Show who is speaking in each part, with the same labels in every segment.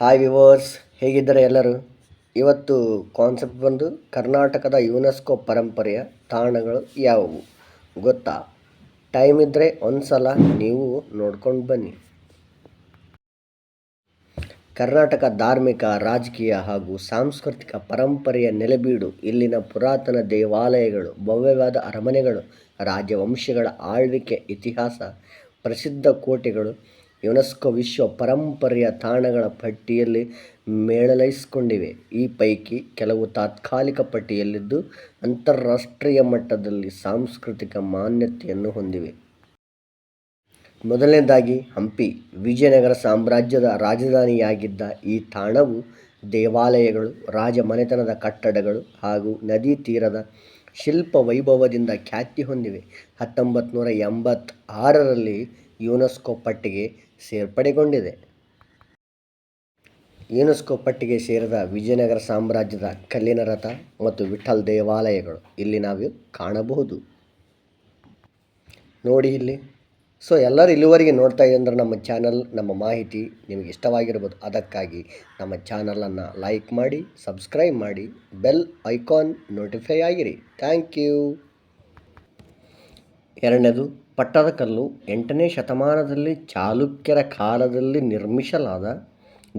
Speaker 1: Hi viewers ಹೇಗಿದ್ದಾರೆ ಎಲ್ಲರೂ? ಇವತ್ತು ಕಾನ್ಸೆಪ್ಟ್ ಬಂದು ಕರ್ನಾಟಕದ ಯುನೆಸ್ಕೋ ಪರಂಪರೆಯ ತಾಣಗಳು ಯಾವುವು? ಗೊತ್ತಾ? ಟೈಮ್ ಇದ್ದರೆ ಒಂದು ಸಲ ನೀವು ನೋಡ್ಕೊಂಡು ಬನ್ನಿ. ಕರ್ನಾಟಕ ಧಾರ್ಮಿಕ, ರಾಜಕೀಯ ಹಾಗೂ ಸಾಂಸ್ಕೃತಿಕ ಪರಂಪರೆಯ ನೆಲೆಬೀಡು ಇಲ್ಲಿನ ಪುರಾತನ ದೇವಾಲಯಗಳು, ಭವ್ಯವಾದ ಅರಮನೆಗಳು, ರಾಜವಂಶಗಳ ಆಳ್ವಿಕೆ ಇತಿಹಾಸ, ಪ್ರಸಿದ್ಧ ಕೋಟೆಗಳು ಯುನೆಸ್ಕೋ ವಿಶ್ವ ಪರಂಪರೆಯ ತಾಣಗಳ ಪಟ್ಟಿಯಲ್ಲಿ ಮೇಳೈಸಿಕೊಂಡಿವೆ. ಈ ಪೈಕಿ ಕೆಲವು ತಾತ್ಕಾಲಿಕ ಪಟ್ಟಿಯಲ್ಲಿದ್ದು ಅಂತಾರಾಷ್ಟ್ರೀಯ ಮಟ್ಟದಲ್ಲಿ ಸಾಂಸ್ಕೃತಿಕ ಮಾನ್ಯತೆಯನ್ನು ಹೊಂದಿವೆ. ಮೊದಲನೇದಾಗಿ, ಹಂಪಿ ವಿಜಯನಗರ ಸಾಮ್ರಾಜ್ಯದ ರಾಜಧಾನಿಯಾಗಿದ್ದ ಈ ತಾಣವು ದೇವಾಲಯಗಳು, ರಾಜಮನೆತನದ ಕಟ್ಟಡಗಳು ಹಾಗೂ ನದಿ ತೀರದ ಶಿಲ್ಪ ವೈಭವದಿಂದ ಖ್ಯಾತಿ ಹೊಂದಿವೆ. ಹತ್ತೊಂಬತ್ತು ನೂರ ಎಂಬತ್ತಾರರಲ್ಲಿ ಯುನೆಸ್ಕೋ ಪಟ್ಟಿಗೆ ಸೇರ್ಪಡೆಗೊಂಡಿದೆ. ಯುನೆಸ್ಕೋ ಪಟ್ಟಿಗೆ ಸೇರಿದ ವಿಜಯನಗರ ಸಾಮ್ರಾಜ್ಯದ ಕಲ್ಲಿನ ರಥ ಮತ್ತು ವಿಠ್ಠಲ್ ದೇವಾಲಯಗಳು ಇಲ್ಲಿ ನಾವು ಕಾಣಬಹುದು. ನೋಡಿ ಇಲ್ಲಿ. ಸೊ ಎಲ್ಲರೂ ಇಲ್ಲಿವರೆಗೆ ನೋಡ್ತಾ ಇದ್ದಂದ್ರೆ ನಮ್ಮ ಚಾನಲ್, ನಮ್ಮ ಮಾಹಿತಿ ನಿಮಗೆ ಇಷ್ಟವಾಗಿರ್ಬೋದು. ಅದಕ್ಕಾಗಿ ನಮ್ಮ ಚಾನಲನ್ನು ಲೈಕ್ ಮಾಡಿ, ಸಬ್ಸ್ಕ್ರೈಬ್ ಮಾಡಿ, ಬೆಲ್ ಐಕಾನ್ ನೋಟಿಫೈ ಆಗಿರಿ. Thank you. ಎರಡನೇದು ಪಟ್ಟದಕಲ್ಲು ಎಂಟನೇ ಶತಮಾನದಲ್ಲಿ ಚಾಲುಕ್ಯರ ಕಾಲದಲ್ಲಿ ನಿರ್ಮಿಸಲಾದ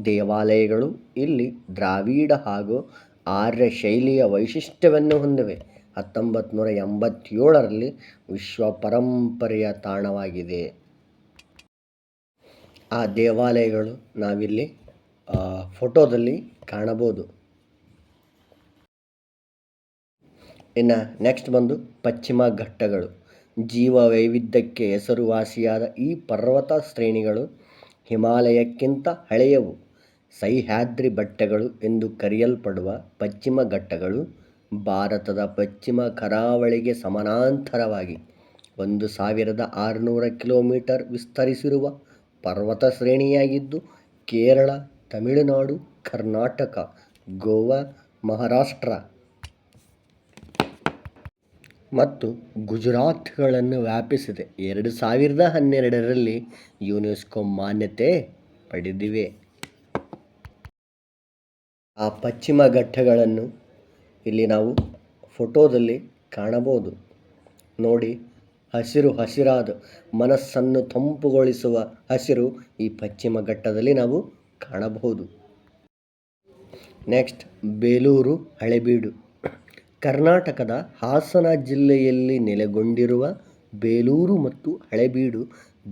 Speaker 1: ದೇವಾಲಯಗಳು ಇಲ್ಲಿ ದ್ರಾವಿಡ ಹಾಗೂ ಆರ್ಯ ಶೈಲಿಯ ವೈಶಿಷ್ಟ್ಯವನ್ನು ಹೊಂದಿವೆ. ಹತ್ತೊಂಬತ್ತು ನೂರ ಎಂಬತ್ತೇಳರಲ್ಲಿ ವಿಶ್ವ ಪರಂಪರೆಯ ತಾಣವಾಗಿದೆ. ಆ ದೇವಾಲಯಗಳು ನಾವಿಲ್ಲಿ ಫೋಟೋದಲ್ಲಿ ಕಾಣಬಹುದು. ಇನ್ನು ನೆಕ್ಸ್ಟ್ ಬಂದು ಪಶ್ಚಿಮ ಘಟ್ಟಗಳು. ಜೀವ ವೈವಿಧ್ಯಕ್ಕೆ ಹೆಸರುವಾಸಿಯಾದ ಈ ಪರ್ವತ ಶ್ರೇಣಿಗಳು ಹಿಮಾಲಯಕ್ಕಿಂತ ಹಳೆಯವು. ಸಹ್ಯಾದ್ರಿ ಬೆಟ್ಟಗಳು ಎಂದು ಕರೆಯಲ್ಪಡುವ ಪಶ್ಚಿಮ ಘಟ್ಟಗಳು ಭಾರತದ ಪಶ್ಚಿಮ ಕರಾವಳಿಗೆ ಸಮಾನಾಂತರವಾಗಿ ಒಂದು ಸಾವಿರದ ಆರುನೂರ ಕಿಲೋಮೀಟರ್ ವಿಸ್ತರಿಸಿರುವ ಪರ್ವತ ಶ್ರೇಣಿಯಾಗಿದ್ದು, ಕೇರಳ, ತಮಿಳುನಾಡು, ಕರ್ನಾಟಕ, ಗೋವಾ, ಮಹಾರಾಷ್ಟ್ರ ಮತ್ತು ಗುಜರಾತ್ಗಳನ್ನು ವ್ಯಾಪಿಸಿದೆ. ಎರಡು ಸಾವಿರದ ಹನ್ನೆರಡರಲ್ಲಿ ಯುನೆಸ್ಕೋ ಮಾನ್ಯತೆ ಪಡೆದಿವೆ. ಆ ಪಶ್ಚಿಮ ಘಟ್ಟಗಳನ್ನು ಇಲ್ಲಿ ನಾವು ಫೋಟೋದಲ್ಲಿ ಕಾಣಬಹುದು. ನೋಡಿ, ಹಸಿರು ಹಸಿರಾದ ಮನಸ್ಸನ್ನು ತಂಪುಗೊಳಿಸುವ ಹಸಿರು ಈ ಪಶ್ಚಿಮ ಘಟ್ಟದಲ್ಲಿ ನಾವು ಕಾಣಬಹುದು. ನೆಕ್ಸ್ಟ್, ಬೇಲೂರು ಹಳೆಬೀಡು. ಕರ್ನಾಟಕದ ಹಾಸನ ಜಿಲ್ಲೆಯಲ್ಲಿ ನೆಲೆಗೊಂಡಿರುವ ಬೇಲೂರು ಮತ್ತು ಹಳೆಬೀಡು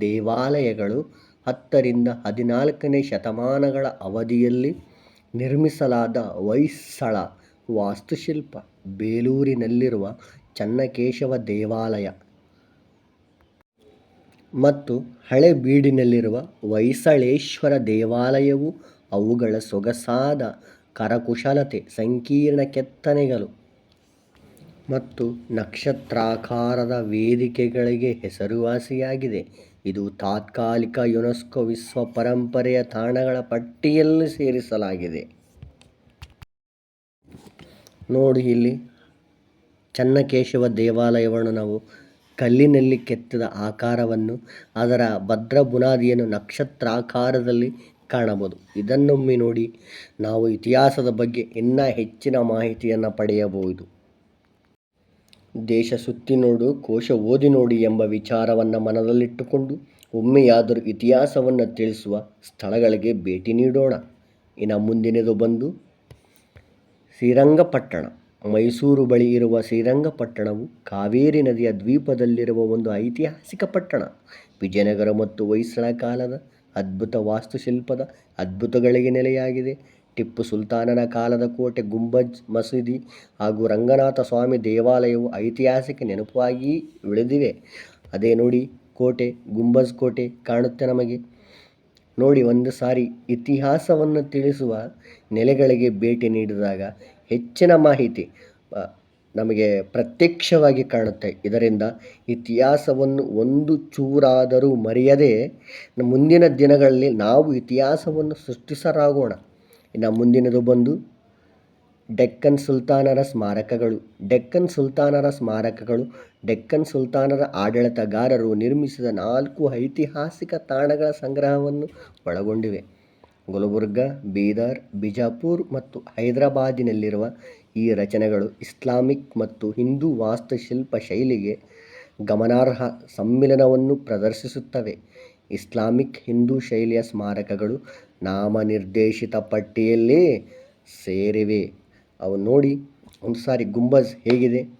Speaker 1: ದೇವಾಲಯಗಳು ಹತ್ತರಿಂದ ಹದಿನಾಲ್ಕನೇ ಶತಮಾನಗಳ ಅವಧಿಯಲ್ಲಿ ನಿರ್ಮಿಸಲಾದ ಹೊಯ್ಸಳ ವಾಸ್ತುಶಿಲ್ಪ ಬೇಲೂರಿನಲ್ಲಿರುವ ಚನ್ನಕೇಶವ ದೇವಾಲಯ. ಮತ್ತು ಹಳೆಬೀಡಿನಲ್ಲಿರುವ ಹೊಯ್ಸಳೇಶ್ವರ ದೇವಾಲಯವು ಅವುಗಳ ಸೊಗಸಾದ ಕರಕುಶಲತೆ, ಸಂಕೀರ್ಣ ಕೆತ್ತನೆಗಳು ಮತ್ತು ನಕ್ಷತ್ರಾಕಾರದ ವೇದಿಕೆಗಳಿಗೆ ಹೆಸರುವಾಸಿಯಾಗಿದೆ. ಇದು ತಾತ್ಕಾಲಿಕ ಯುನೆಸ್ಕೋ ವಿಶ್ವ ಪರಂಪರೆಯ ತಾಣಗಳ ಪಟ್ಟಿಯಲ್ಲಿ ಸೇರಿಸಲಾಗಿದೆ. ನೋಡಿ ಇಲ್ಲಿ, ಚನ್ನಕೇಶವ ದೇವಾಲಯವನ್ನು ನಾವು ಕಲ್ಲಿನಲ್ಲಿ ಕೆತ್ತಿದ ಆಕಾರವನ್ನು ಅದರ ಭದ್ರ ಬುನಾದಿಯನ್ನು ನಕ್ಷತ್ರಾಕಾರದಲ್ಲಿ ಕಾಣಬಹುದು. ಇದನ್ನೊಮ್ಮೆ ನೋಡಿ ನಾವು ಇತಿಹಾಸದ ಬಗ್ಗೆ ಇನ್ನೂ ಹೆಚ್ಚಿನ ಮಾಹಿತಿಯನ್ನು ಪಡೆಯಬಹುದು. ದೇಶ ಸುತ್ತಿ ನೋಡು, ಕೋಶ ಓದಿ ನೋಡಿ ಎಂಬ ವಿಚಾರವನ್ನು ಮನದಲ್ಲಿಟ್ಟುಕೊಂಡು ಒಮ್ಮೆಯಾದರೂ ಇತಿಹಾಸವನ್ನು ತಿಳಿಸುವ ಸ್ಥಳಗಳಿಗೆ ಭೇಟಿ ನೀಡೋಣ. ಇನ್ನು ಮುಂದಿನದು ಬಂದು ಶ್ರೀರಂಗಪಟ್ಟಣ. ಮೈಸೂರು ಬಳಿ ಇರುವ ಶ್ರೀರಂಗಪಟ್ಟಣವು ಕಾವೇರಿ ನದಿಯ ದ್ವೀಪದಲ್ಲಿರುವ ಒಂದು ಐತಿಹಾಸಿಕ ಪಟ್ಟಣ. ವಿಜಯನಗರ ಮತ್ತು ಹೊಯ್ಸಳ ಕಾಲದ ಅದ್ಭುತ ವಾಸ್ತುಶಿಲ್ಪದ ಅದ್ಭುತಗಳಿಗೆ ನೆಲೆಯಾಗಿದೆ. ಟಿಪ್ಪು ಸುಲ್ತಾನನ ಕಾಲದ ಕೋಟೆ ಗುಂಬಜ್ ಮಸೀದಿ ಹಾಗೂ ರಂಗನಾಥ ಸ್ವಾಮಿ ದೇವಾಲಯವು ಐತಿಹಾಸಿಕ ನೆನಪಾಗಿ ಉಳಿದಿವೆ ಅದೇ ನೋಡಿ, ಕೋಟೆ, ಗುಂಬಜ್ ಕೋಟೆ ಕಾಣುತ್ತೆ ನಮಗೆ. ನೋಡಿ, ಒಂದು ಸಾರಿ ಇತಿಹಾಸವನ್ನು ತಿಳಿಸುವ ನೆಲೆಗಳಿಗೆ ಭೇಟಿ ನೀಡಿದಾಗ ಹೆಚ್ಚಿನ ಮಾಹಿತಿ ನಮಗೆ ಪ್ರತ್ಯಕ್ಷವಾಗಿ ಕಾಣುತ್ತೆ. ಇದರಿಂದ ಇತಿಹಾಸವನ್ನು ಒಂದು ಚೂರಾದರೂ ಮರೆಯದೆ ಮುಂದಿನ ದಿನಗಳಲ್ಲಿ ನಾವು ಇತಿಹಾಸವನ್ನು ಸೃಷ್ಟಿಸರಾಗೋಣ. ಇನ್ನು ಮುಂದಿನದು ಬಂದು ಡೆಕ್ಕನ್ ಸುಲ್ತಾನರ ಸ್ಮಾರಕಗಳು. ಡೆಕ್ಕನ್ ಸುಲ್ತಾನರ ಸ್ಮಾರಕಗಳು ಡೆಕ್ಕನ್ ಸುಲ್ತಾನರ ಆಡಳಿತಗಾರರು ನಿರ್ಮಿಸಿದ ನಾಲ್ಕು ಐತಿಹಾಸಿಕ ತಾಣಗಳ ಸಂಗ್ರಹವನ್ನು ಒಳಗೊಂಡಿವೆ. ಗುಲ್ಬರ್ಗ, ಬೀದರ್, ಬಿಜಾಪುರ್ ಮತ್ತು ಹೈದರಾಬಾದಿನಲ್ಲಿರುವ ಈ ರಚನೆಗಳು ಇಸ್ಲಾಮಿಕ್ ಮತ್ತು ಹಿಂದೂ ವಾಸ್ತುಶಿಲ್ಪ ಶೈಲಿಗೆ ಗಮನಾರ್ಹ ಸಮ್ಮಿಲನವನ್ನು ಪ್ರದರ್ಶಿಸುತ್ತವೆ. ಇಸ್ಲಾಮಿಕ್ ಹಿಂದೂ ಶೈಲಿಯ ಸ್ಮಾರಕಗಳು ನಾಮನಿರ್ದೇಶಿತ ಪಟ್ಟಿಯಲ್ಲೇ ಸೇರಿವೆ. ಅವು ನೋಡಿ, ಒಂದು ಸಾರಿ ಗುಂಬಜ್ ಹೇಗಿದೆ?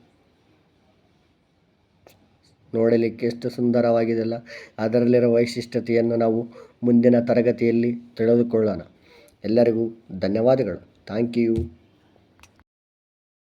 Speaker 1: ನೋಡಲಿಕ್ಕೆ ಎಷ್ಟು ಸುಂದರವಾಗಿದೆಯಲ್ಲ ಅದರಲ್ಲಿರೋ ವೈಶಿಷ್ಟ್ಯತೆಯನ್ನು ನಾವು ಮುಂದಿನ ತರಗತಿಯಲ್ಲಿ ತಿಳಿದುಕೊಳ್ಳೋಣ. ಎಲ್ಲರಿಗೂ ಧನ್ಯವಾದಗಳು. Thank you.